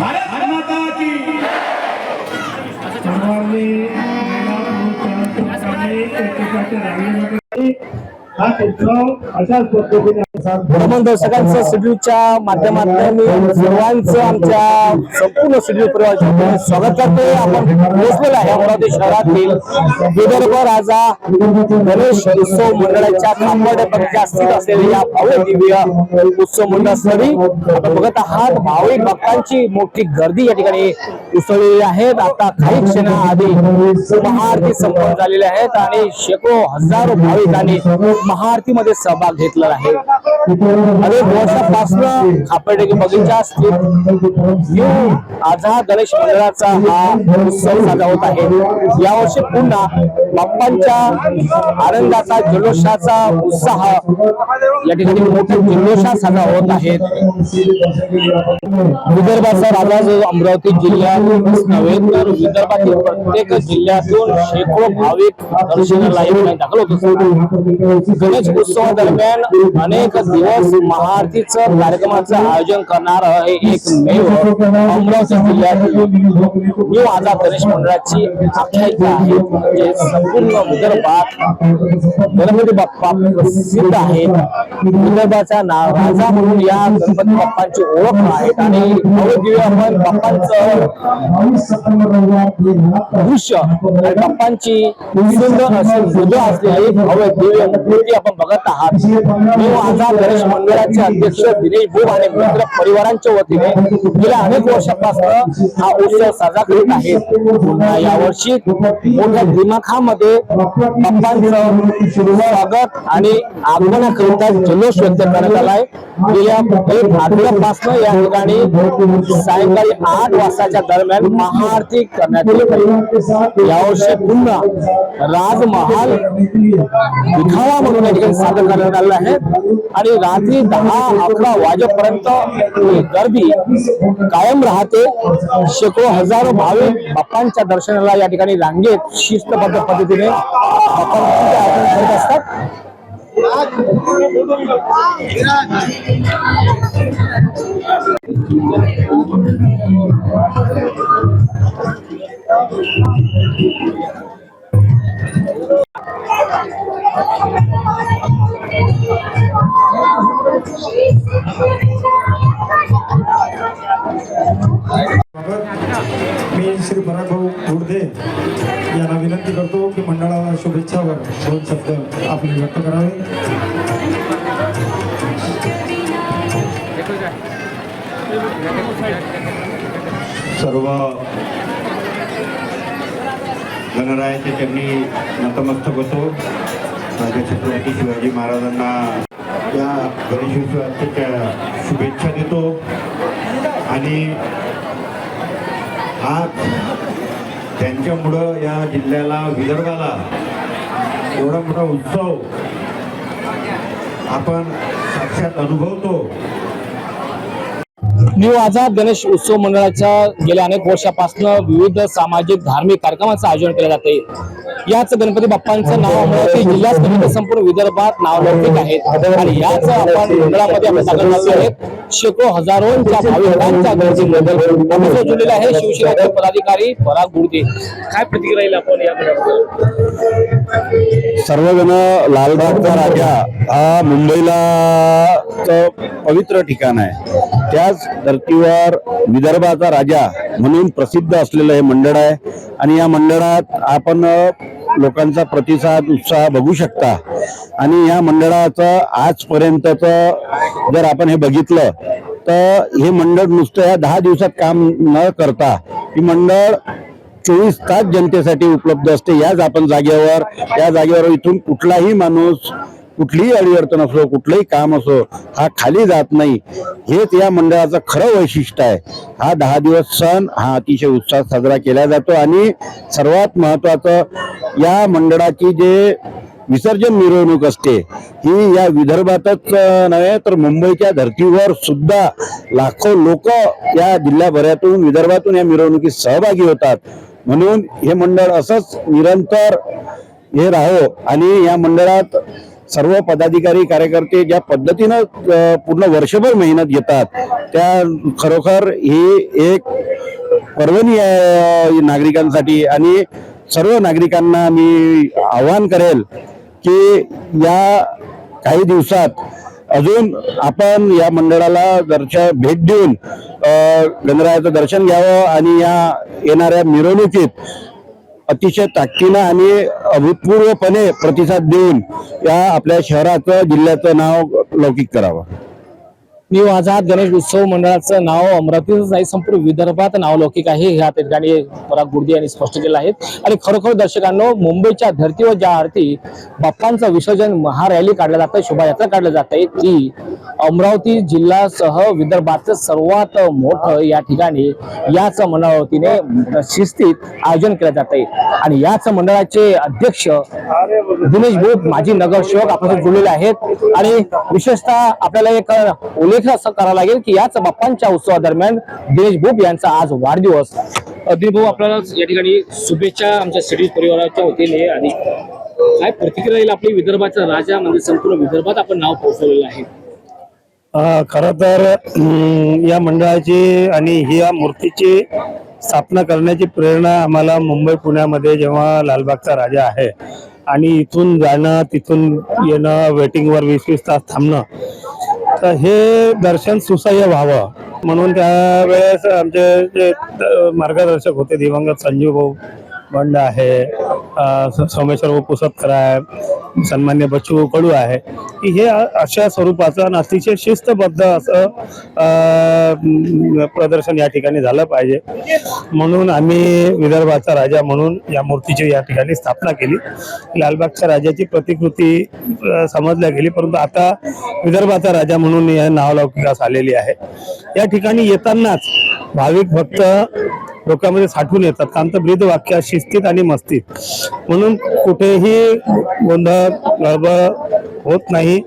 আমাদের दर्शकांचं माध्यमातून मी सर्वांचं आमच्या संपूर्ण स्वागत करते आपण पोहोचलेलो आहे अमरावती शहरातील विदर्भ राजा गणेश उत्सव मंडळाच्या खांबड पक्षात स्थित असलेल्या या भव्य दिव्य उत्सव मंडळ स्थळी आपण बघत आहात. भाविक भक्तांची मोठी गर्दी या ठिकाणी उसळलेली आहे. आता काही क्षणाआधी महाआरती संपन्न झालेल्या आहेत आणि शेकडो हजारो भाविकांनी महाआरतीमध्ये सहभाग घेतलेला आहे. अनेक वर्षापासून खापर्डे बगीचा स्थित न्यू आझाद गणेश मंडळाचा हा उत्सव साजरा होत आहे. यावर्षी पुन्हा बाप्पांच्या आनंदाचा जल्लोषाचा उत्साह या ठिकाणी मोठ्या जल्लोषात साजरा होत आहेत विदर्भाचा राजा जो अमरावती जिल्ह्यातूनच नव्हे तर विदर्भातील प्रत्येक जिल्ह्यातून शेकडो भाविक दर्शनाला येऊन दाखल होत असतात. गणेश उत्सवादरम्यान अनेक दिवस महाआरतीचं कार्यक्रमाचं आयोजन करणार हे एकमेव अमरावती जिल्ह्यातील न्यू आझाद गणेश मंडळाची आख्यायिका आहे. म्हणजे संपूर्ण विदर्भात गणपती बाप्पा प्रसिद्ध आहेत. विदर्भाचा नाव राजा म्हणून या गणपती बाप्पांची ओळख आहेत. आणि भव्य आपण बाप्पांचं दृश्य बाप्पांची सुंदर अशी मृदू असलेली भव्य दिव्य मूर्ती आपण बघत आहात. न्यू आझाद गणेश मंडळाचे अध्यक्ष दिनेश भोग आणि मित्र परिवारांच्या वतीने गेल्या अनेक वर्षापासून हा उत्सव साजरा करीत पुन्हा यावर्षी मोठ्या दिमाखामध्ये बाप्पांचं स्वागत आणि आगमनाकरिता जल्लोष व्यक्त करण्यात आलाय. गेल्या एक आठवड्यापासून या ठिकाणी सायंकाळी आठ वाजताच्या दरम्यान महाआरती करण्यात येते यावर्षी पुन्हा राजमहाल विठावा म्हणून या ठिकाणी सादर करण्यात आलेला आहे आणि रात्री दहा अकरा वाजेपर्यंत गर्दी कायम राहते. शेकडो हजारो भाविक बाप्पांच्या दर्शनाला या ठिकाणी रांगेत शिस्तबद्ध पद्धतीने करत असतात. मी शब्द व्यक्त करावे सर्व गणरायाच्या चरणी नतमस्तक होतो. माझ्या छत्रपती शिवाजी महाराजांना या गणेशोत्सवाच्या शुभेच्छा देतो. आणि आज त्यांच्यामुळं या जिल्ह्याला विदर्भाला एवढा मोठा उत्सव आपण साक्षात अनुभवतो. न्यू आझाद गणेश उत्सव मंडळाच्या गेल्या अनेक वर्षापासून विविध सामाजिक धार्मिक कार्यक्रमांचं आयोजन केले जाते याच गणपती बाप्पांचं नाव अमरावती जिल्ह्यात संपूर्ण विदर्भात नावलौकिक आहेत. आणि याच आपण मंडळामध्ये आपण दाखल झालो आहेत. शेकडो हजारोंच्या भाविकांच्या गर्दीमध्ये आपल्यासोबत जोडलेले आहे शिवसेनेचे पदाधिकारी पराग गुडदे काय प्रतिक्रिया राहील आपण या सर्वजण लालबागचा राजा हा मुंबईला पवित्र ठिकाण आहे. त्याच धर्तीवर विदर्भाचा राजा म्हणून प्रसिद्ध असलेलं हे मंडळ आहे. आणि या मंडळात आपण लोकांचा प्रतिसाद उत्साह बघू शकता. आणि या मंडळाचं आजपर्यंतचं जर आपण हे बघितलं तर हे मंडळ नुसतं या दहा दिवसात काम न करता ही मंडळ चोवीस तास जनतेसाठी उपलब्ध असते. याच आपण जागेवर त्या जागेवर इथून कुठलाही माणूस कुठलीही अडीअडचण असो कुठलंही काम असो हा खाली जात नाही. हेच या मंडळाचं खरं वैशिष्ट्य आहे. हा दहा दिवस सण हा अतिशय उत्साहात साजरा केला जातो आणि सर्वात महत्वाचं या मंडळाची जे विसर्जन मिरवणूक असते ही या विदर्भातच नव्हे तर मुंबईच्या धर्तीवर सुद्धा लाखो लोक या जिल्ह्याभरातून विदर्भातून या मिरवणुकीत सहभागी होतात. म्हणून हे मंडळ असंच निरंतर हे राहो आणि या मंडळात सर्व पदाधिकारी कार्यकर्ते ज्या पद्धतीनं पूर्ण वर्षभर मेहनत घेतात त्या खरोखर ही एक पर्वणी आहे नागरिकांसाठी आणि सर्व नागरिकांना मी आवाहन करेल की या काही दिवसात अजून आपण या मंडळाला दर्शन भेट देऊन गणरायाचं दर्शन घ्यावं आणि या येणाऱ्या मिरवणुकीत अतिशय ताकदीनं आणि अभूतपूर्वपणे प्रतिसाद देऊन या आपल्या शहराचं जिल्ह्याचं नाव लौकिक करावं. न्यू आझाद गणेश उत्सव मंडळाचं नाव अमरावतीच नाही संपूर्ण विदर्भात नावलौकिक आहे. ह्या ठिकाणी पराग गुर्दी यांनी स्पष्ट केलं आहे आणि खरोखर दर्शकांनो मुंबईच्या धर्तीवर ज्या आरती बाप्पांचं विसर्जन महारॅली काढलं जातं शोभायात्रा काढलं जात आहे ती अमरावती जिल्ह्यासह विदर्भाचं सर्वात मोठं या ठिकाणी याच मंडळावतीने शिस्तीत आयोजन केलं जात आहे आणि याच मंडळाचे अध्यक्ष दिनेश भोट माजी नगरसेवक आपल्यासोबत जुळलेले आहेत. आणि विशेषतः आपल्याला एक उल्लेख असं करावा लागेल की याच बाप्पांच्या उत्सवादरम्यान दिनेश भोप यांचा आज वाढदिवस. दिनेश भाऊ आपल्याला या ठिकाणी शुभेच्छा आमच्या सिटी परिवाराच्या वतीने आणि काय प्रतिक्रिया येईल आपली विदर्भाचा राजा म्हणजे संपूर्ण विदर्भात आपण नाव पोहोचवलेलं आहे. अ, खरं तर या मंडळाची आणि ही या मूर्तीची स्थापना करण्याची प्रेरणा आम्हाला मुंबई पुण्यामध्ये जेव्हा लालबागचा राजा आहे आणि इथून जाणं तिथून येणं वेटिंगवर वीस वीस तास थांबणं तर हे दर्शन सुसह्य व्हावं म्हणून त्यावेळेस आमचे जे मार्गदर्शक होते दिवंगत संजीव भाऊ. बंड आहे सोमेश्वर भाऊ पुसतकर आहे सन्मान्य बच्चू कडू आहे. की हे अशा स्वरूपाचं आणि अतिशय शिस्तबद्ध असं प्रदर्शन या ठिकाणी झालं पाहिजे. म्हणून आम्ही विदर्भाचा राजा म्हणून या मूर्तीची या ठिकाणी स्थापना केली. लालबागच्या राजाची प्रतिकृती समजल्या गेली परंतु आता विदर्भाचा राजा म्हणून या नावलौकिकास आलेली आहे. या ठिकाणी येतानाच भाविक भक्त लोकांमध्ये साठून येतात. कांत ब्रीद वाक्य शिस्तीत आणि मस्तीत. म्हणून कुठेही गोंधळ गडबड होत नाही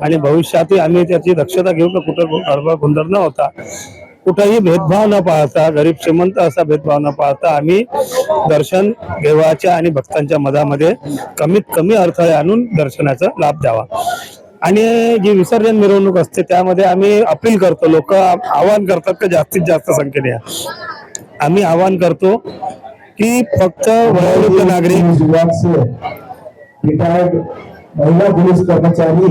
आणि भविष्यातही आम्ही त्याची दक्षता घेऊ का कुठं गडबड गोंधळ न होता. कुठंही भेदभाव न पाहता गरीब श्रीमंत असा भेदभाव न पाहता आम्ही दर्शन देवाच्या आणि भक्तांच्या मधामध्ये कमीत कमी अडथळे आणून दर्शनाचा लाभ द्यावा. आणि जी विसर्जन मिरवणूक असते त्यामध्ये आम्ही अपील करतो लोक आवाहन करतात का जास्तीत जास्त संख्येने आम्ही आवाहन करतो की फक्त वयोवृद्ध नागरिक महिला पोलीस कर्मचारी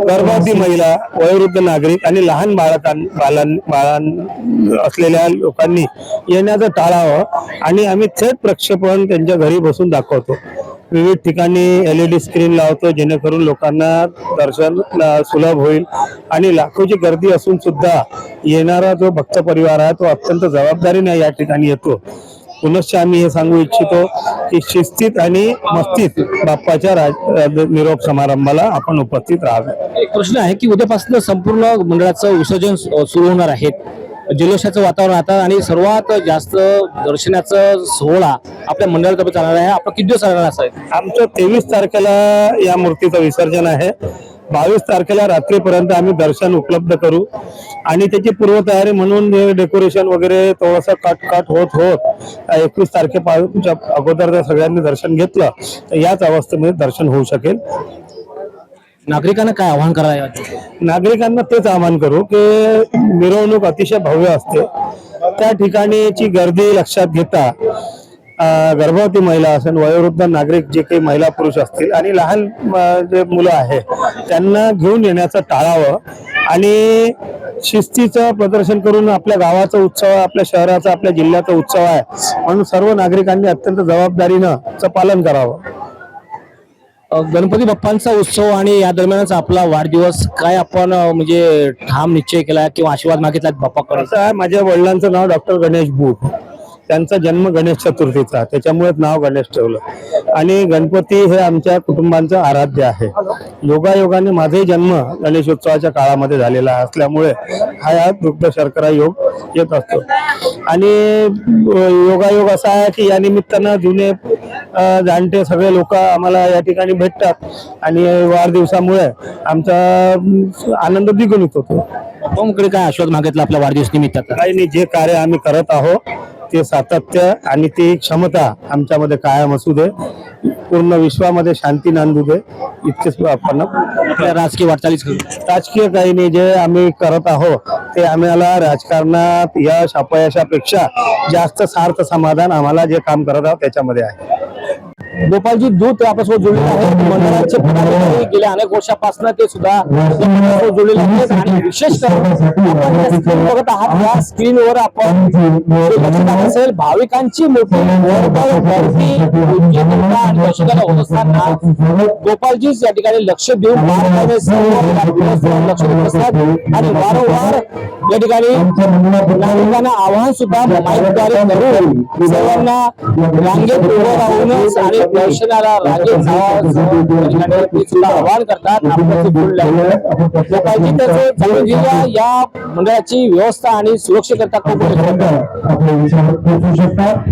गर्भवती महिला वयोवृद्ध नागरिक आणि लहान बाळकां बाळां असलेल्या लोकांनी येण्याचं टाळावं आणि आम्ही थेट प्रक्षेपण त्यांच्या घरी बसून दाखवतो. विविध ठिकाणी एल ई डी स्क्रीन लावतो जेणेकरून लोकांना दर्शन सुलभ होईल आणि लाखोची गर्दी असून सुद्धा येणारा जो भक्त परिवार आहे तो अत्यंत जबाबदारीने या ठिकाणी येतो. पुनश्च आम्ही हे सांगू इच्छितो की शिस्तीत आणि मस्तीत बाप्पाच्या राज निरोप समारंभाला आपण उपस्थित राहावे. एक प्रश्न आहे की उद्यापासून संपूर्ण मंडळाचं विसर्जन सु- सुरू होणार आहे. जल्लोषाचं वातावरण आता आणि सर्वात जास्त दर्शनाचं सोहळा आपल्या मंडळातर्फे चालणार आहे. आपलं किती दिवस चालणार असं आहे आमचं तेवीस तारखेला या मूर्तीचं विसर्जन आहे. बावीस तारखेला रात्रीपर्यंत आम्ही दर्शन उपलब्ध करू. आणि त्याची पूर्वतयारी म्हणून डेकोरेशन वगैरे थोडंसं कट कट होत होत एकवीस तारखेपासूनच्या अगोदर जर सगळ्यांनी दर्शन घेतलं तर याच अवस्थेमध्ये दर्शन होऊ शकेल. नागरिकांना काय आवाहन करायचं नागरिकांना तेच आवाहन करू की मिरवणूक अतिशय भव्य असते. त्या ठिकाणीची गर्दी लक्षात घेता गर्भवती महिला असेल वयोवृद्ध नागरिक जे काही महिला पुरुष असतील आणि लहान जे मुलं आहे त्यांना घेऊन येण्याचं टाळावं आणि शिस्तीचं प्रदर्शन करून आपल्या गावाचा उत्सव आहे, आपल्या शहराचा आपल्या जिल्ह्याचा उत्सव आहे म्हणून सर्व नागरिकांनी अत्यंत जबाबदारीनं चं पालन करावं. गणपती बाप्पांचा उत्सव आणि या दरम्यानच आपला वाढदिवस काय आपण म्हणजे ठाम निश्चय केला किंवा आशीर्वाद मागितला बाप्पाकडे माझ्या वडिलांचं नाव डॉक्टर गणेश बुक त्यांचा जन्म गणेश चतुर्थीचा त्याच्यामुळेच नाव गणेश ठेवलं. आणि गणपती हे आमच्या कुटुंबांचं आराध्य आहे. योगायोगाने माझाही जन्म गणेशोत्सवाच्या काळामध्ये झालेला असल्यामुळे हा या दुग्ध शर्करा योग येत असतो. आणि योगायोग असा आहे की या निमित्तानं जुने जाणते सगळे लोक आम्हाला या ठिकाणी भेटतात. आणि वाढदिवसामुळे आमचा आनंद द्विगुणित होतो. काय आशीर्वाद मागितला आपल्या वाढदिवस निमित्ताचा काही नाही जे कार्य आम्ही करत आहोत ते सातत्य आणि ती क्षमता आमच्यामध्ये कायम असू दे. पूर्ण विश्वामध्ये शांती नांदू दे. इतकेच आपण राजकीय वाटचालीच राजकीय काही नाही जे आम्ही करत आहोत ते आम्हाला राजकारणात यश अपयशापेक्षा जास्त सार्थ समाधान आम्हाला जे काम करत आहोत त्याच्यामध्ये आहे. गोपालजी दूत आपल्यासोबत जोडलेले आहेत. मंडळाचे पदाधिकारी गेल्या अनेक वर्षापासून ते सुद्धा या जोडलेले आहेत. आणि विशेष करून बघत आहात. या स्क्रीनवर आपण लक्षात असेल भाविकांची मोठी वर्दळ होत. असताना गोपालजीच या ठिकाणी लक्ष देऊन लक्ष देत असतात. आणि वारंवार या ठिकाणी नागरिकांना आवाहन सुद्धा माईकद्वारे करून सर्वांना रांगेत उभं राहूनच आणि दर्शनाला रांगेत आवाहन करतात. गोपालजी त्याचे जाणून घेऊया या मंडळाची व्यवस्था आणि सुरक्षेकरता खूप शकतात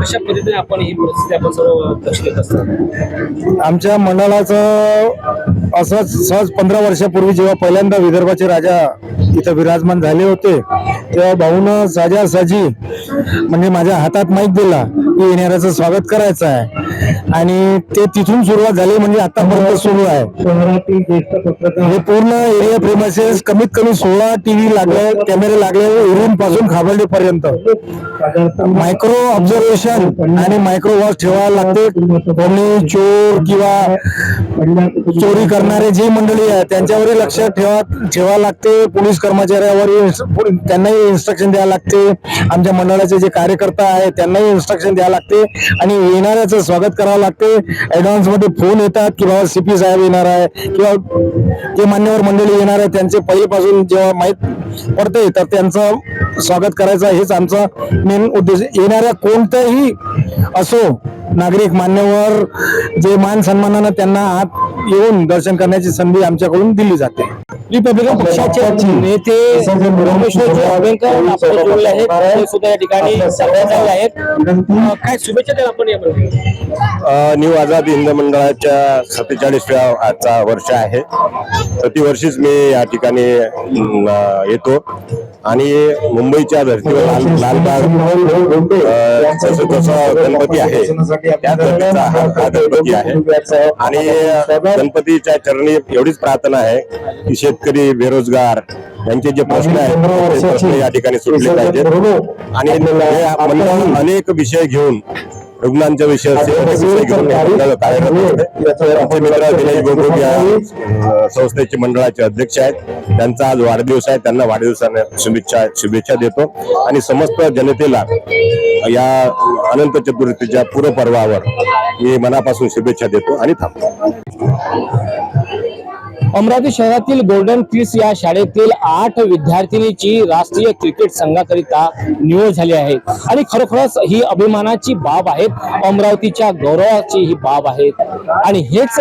अशा पद्धतीने आपण ही परिस्थिती आपण सर्व लक्ष देत असतो. आमच्या मंडळाचं असंच सहज पंधरा वर्षापूर्वी जेव्हा पहिल्यांदा विदर्भाचे राजा इथं विराजमान झाले होते तेव्हा भाऊनं साजासजी म्हणजे माझ्या हातात माईक दिला. येणाऱ्याचं स्वागत करायचं आहे. आणि ते तिथून सुरुवात झाली म्हणजे आतापर्यंत सुरू आहे. हे पूर्ण एरिया प्रेमासेस कमीत कमी सोळा टीव्ही लागले कॅमेरे लागले उरून पासून खाबर्डे पर्यंत मायक्रो ऑब्झर्वेशन आणि मायक्रो वॉच ठेवायला लागते. कोणी चोर किंवा चोरी करणारे जी मंडळी आहे त्यांच्यावर लक्ष ठेवा ठेवा लागते. पोलीस कर्मचाऱ्यावर त्यांनाही इन्स्ट्रक्शन द्यावं लागते. आमच्या मंडळाचे जे कार्यकर्ता आहे त्यांनाही इन्स्ट्रक्शन द्यावं लागते आणि येणाऱ्याचं स्वागत करावं लागते. ऍडव्हान्समध्ये फोन येतात की बाबा सीपी साहेब येणार आहे किंवा ते मान्यवर मंडळी येणार आहे त्यांचे पहिलेपासून जेव्हा माहीत पडते तर त्यांचं स्वागत करायचं हेच आमचा मेन उद्देश. येणाऱ्या कोणत्याही असो नागरिक मान्यवर जे मान सन्मानानं त्यांना आत येऊन दर्शन करण्याची संधी आमच्याकडून दिली जाते. रिपब्लिकन पक्षाचे नेते रामेश्वरजी हवेकर आपण जोडले आहेत ते सुद्धा या ठिकाणी सगळ्यात आले आहेत. काय शुभेच्छा द्याल आपण न्यू आझाद हिंद मंडळाच्या सत्तेचाळीसव्या आजचा वर्ष आहे. प्रतिवर्षीच मी या ठिकाणी येतो. आणि मुंबईच्या धर्तीवर लाल लालबाग जसं गणपती आहे त्या धर्तीचा हा हा गणपती आहे. आणि गणपतीच्या चरणी एवढीच प्रार्थना आहे की शेतकरी बेरोजगार यांचे जे प्रश्न आहेत ते प्रश्न या ठिकाणी सुटले पाहिजेत. आणि हे अनेक विषय घेऊन रुग्णांच्या विषय या संस्थेचे मंडळाचे अध्यक्ष आहेत. त्यांचा आज वाढदिवस आहे. त्यांना वाढदिवसाने शुभेच्छा शुभेच्छा देतो. आणि समस्त जनतेला या अनंत चतुर्थीच्या पूर्वपर्वावर मी मनापासून शुभेच्छा देतो आणि थांबतो. अमरावती शहरातील गोल्डन क्रिस या शाळेतील आठ विद्यार्थिनीची राष्ट्रीय क्रिकेट संघाकरिता निवड झाली आहे. आणि खरोखरच ही अभिमानाची बाब आहे. अमरावतीच्या गौरवाची ही बाब आहे. आणि हेच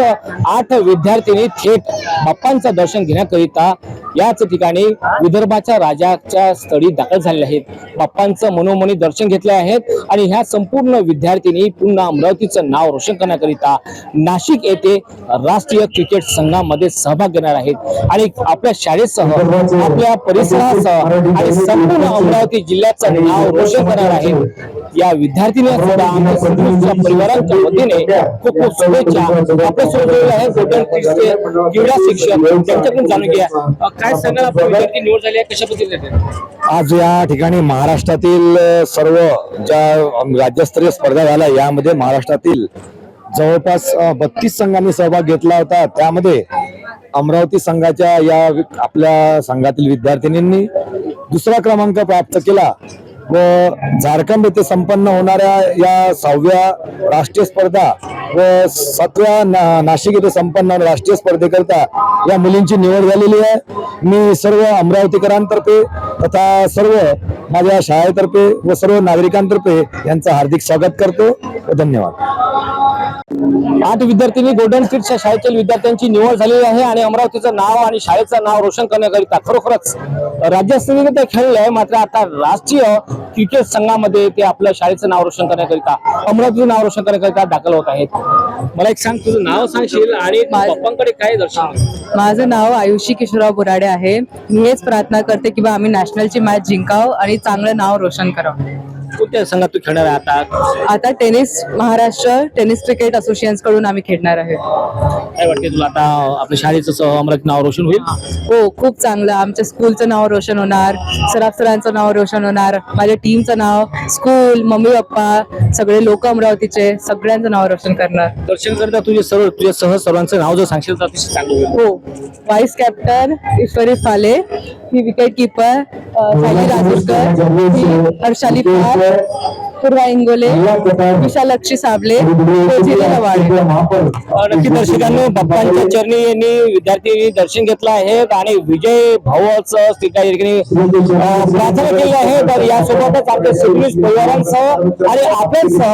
आठ विद्यार्थिनी थेट बाप्पांचं दर्शन घेण्याकरिता याच ठिकाणी विदर्भाच्या राजाच्या स्थळी दाखल झालेल्या आहेत. बाप्पांचं मनोमनी दर्शन घेतले आहेत. आणि ह्या संपूर्ण विद्यार्थिनी पुन्हा अमरावतीचं नाव रोशन करण्याकरिता नाशिक येथे राष्ट्रीय क्रिकेट संघामध्ये सहभाग घेणार आहेत. आणि आपल्या शाळेसह आपल्या परिसरासह आणि संपूर्ण अमरावती जिल्ह्याचं नाव रोशन करणार आहेत या विद्यार्थीने सुद्धा आमच्या संपूर्ण परिवारांच्या वतीने खूप खूप शुभेच्छा. आपल्यासोबत आहे गोल्डन किड्सचे क्रीडा शिक्षक. त्यांच्याकडून जाणून घ्या काय सांगाल आपल्या विद्यार्थी? निवड झाली आहे. कशा पद्धतीने आज या ठिकाणी महाराष्ट्रातील सर्व ज्या राज्यस्तरीय स्पर्धा झाल्या यामध्ये महाराष्ट्रातील जवळपास बत्तीस संघांनी सहभाग घेतला होता. त्यामध्ये अमरावती संघाच्या या आपल्या संघातील विद्यार्थिनींनी दुसरा क्रमांक प्राप्त केला व झारखंड येथे संपन्न होणाऱ्या या सहाव्या राष्ट्रीय स्पर्धा व सातव्या ना- नाशिक येथे संपन्न राष्ट्रीय स्पर्धेकरिता या मुलींची निवड झालेली आहे. मी सर्व अमरावतीकरांतर्फे तथा सर्व माझ्या शाळेतर्फे व सर्व नागरिकांतर्फे यांचं हार्दिक स्वागत करतो व धन्यवाद. आठ विद्यार्थिनी गोल्डन किड्सच्या शाळेतील विद्यार्थ्यांची निवड झालेली आहे आणि अमरावतीचं नाव आणि शाळेचं नाव रोशन करण्याकरिता खरोखरच राज्यस्तरीय ते खेळले आहे. मात्र आता राष्ट्रीय क्रिकेट संघामध्ये ते आपल्या शाळेचं नाव रोशन करण्याकरिता अमरावतीचं नाव रोशन करण्याकरिता दाखल होत आहेत. मला एक सांग तुझं नाव सांगशील आणि पप्पांकडे काय दर्शन माझं नाव आयुषी किशोरराव बोराडे आहे. मी हेच प्रार्थना करते की बा आम्ही नॅशनलची मॅच जिंकावं आणि चांगलं नाव रोशन करावं. कोणत्या संघात तू खेळणार आहे आता? आता टेनिस महाराष्ट्र टेनिस क्रिकेट असोसिएशनकडून आम्ही खेळणार आहे काय वाटते तुला आता? आपल्या शाळेचं स- अमरावती नाव रोशन होईल? हो खूप चांगलं. आमच्या स्कूलचं नाव रोशन होणार. सराफ सरांचं नाव रोशन होणार. माझ्या टीमचं नाव स्कूल मम्मी पप्पा सगळे लोक अमरावतीचे सगळ्यांचं नाव रोशन करणार. दर्शन करता तुझे सर्व तुझ्या सह सर्वांचं नाव जर सांगशील तर अतिशय चांगलं होईल. हो. व्हाईस कॅप्टन ईश्वरी फाले ही विकेट किपर सायली राजूरकर ही हर्षाली पार पूर्वा इंगोले विशालक्षी साबले नक्की दर्शकांनो बाप्पांच्या चरणी यांनी विद्यार्थी दर्शन घेतलं आहे आणि विजय भावाचं प्रार्थना केली आहे. तर यासोबतच आपल्या सगळीच परिवारांसह आणि आपल्यासह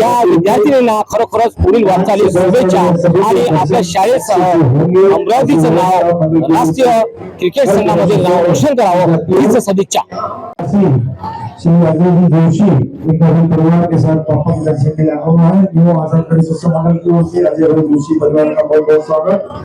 या विद्यार्थिनींना खरोखरच पुढील वाटचाली शुभेच्छा आणि आपल्या शाळेसह अमरावतीचं नाव राष्ट्रीय क्रिकेट संघामध्ये नाव रोशन करावं हीच सदिच्छा. श्री अजय जोशी एक नवीन परिवार के साथ परफॉर्म कर सके है आजाद करी मंडल की ओर से अजय जोशी परिवार का बहुत बहुत स्वागत